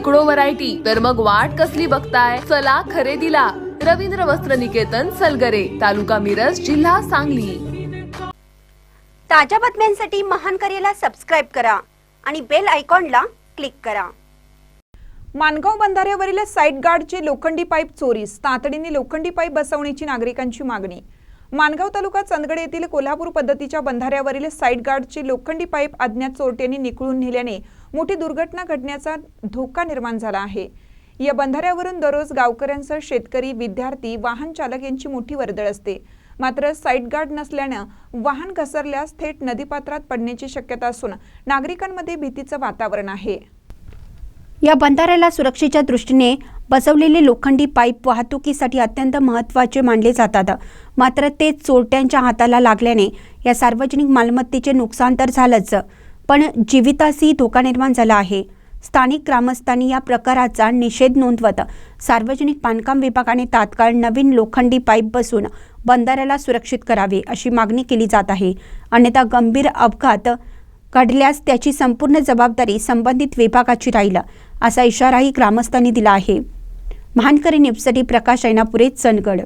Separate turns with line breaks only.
शेकडो व्हरायटी तर मग वाट कसली बघताय? चला खरेदीला. रवींद्र वस्त्र निकेतन सलगरे तालुका मिरज जिल्हा सांगली.
ताज्या बातम्यांसाठी महान करेला सबस्क्राईब करा आणि बेल आयकॉनला क्लिक करा.
मानगाव बंधाऱ्यावरील साईट गार्डचे लोखंडी पाईप चोरीस. तातडीने लोखंडी पाईप बसवण्याची नागरिकांची मागणी. मानगाव तालुका चंदगड येथील कोल्हापूर पद्धतीच्या बंधाऱ्यावरील साईड गार्डची लोखंडी पाईप अज्ञात चोरट्यांनी निकळून नेल्याने मोठी दुर्घटना घडण्याचा धोका निर्माण झाला आहे. या बंधाऱ्यावरून दररोज गावकऱ्यांसह शेतकरी विद्यार्थी वाहन चालक यांची मोठी वर्दळ असते. मात्र साईड गार्ड नसल्यानं वाहन घसरल्यास थेट नदीपात्रात पडण्याची शक्यता असून नागरिकांमध्ये भीतीचं वातावरण आहे.
या बंधाऱ्याला सुरक्षेच्या दृष्टीने बसवलेले लोखंडी पाईप वाहतुकीसाठी अत्यंत महत्त्वाचे मानले जातात. मात्र ते चोरट्यांच्या हाताला लागल्याने या सार्वजनिक मालमत्तेचे नुकसान तर झालंच पण जीवितासही धोका निर्माण झाला आहे. स्थानिक ग्रामस्थांनी या प्रकाराचा निषेध नोंदवत सार्वजनिक बांधकाम विभागाने तात्काळ नवीन लोखंडी पाईप बसून बंधाऱ्याला सुरक्षित करावे अशी मागणी केली जात आहे. अन्यथा गंभीर अपघात घडल्यास त्याची संपूर्ण जबाबदारी संबंधित विभागाची राहील असा इशाराही ग्रामस्थांनी दिला आहे. महानकरी न्यूजसाठी प्रकाश ऐनापुरे चंदगड.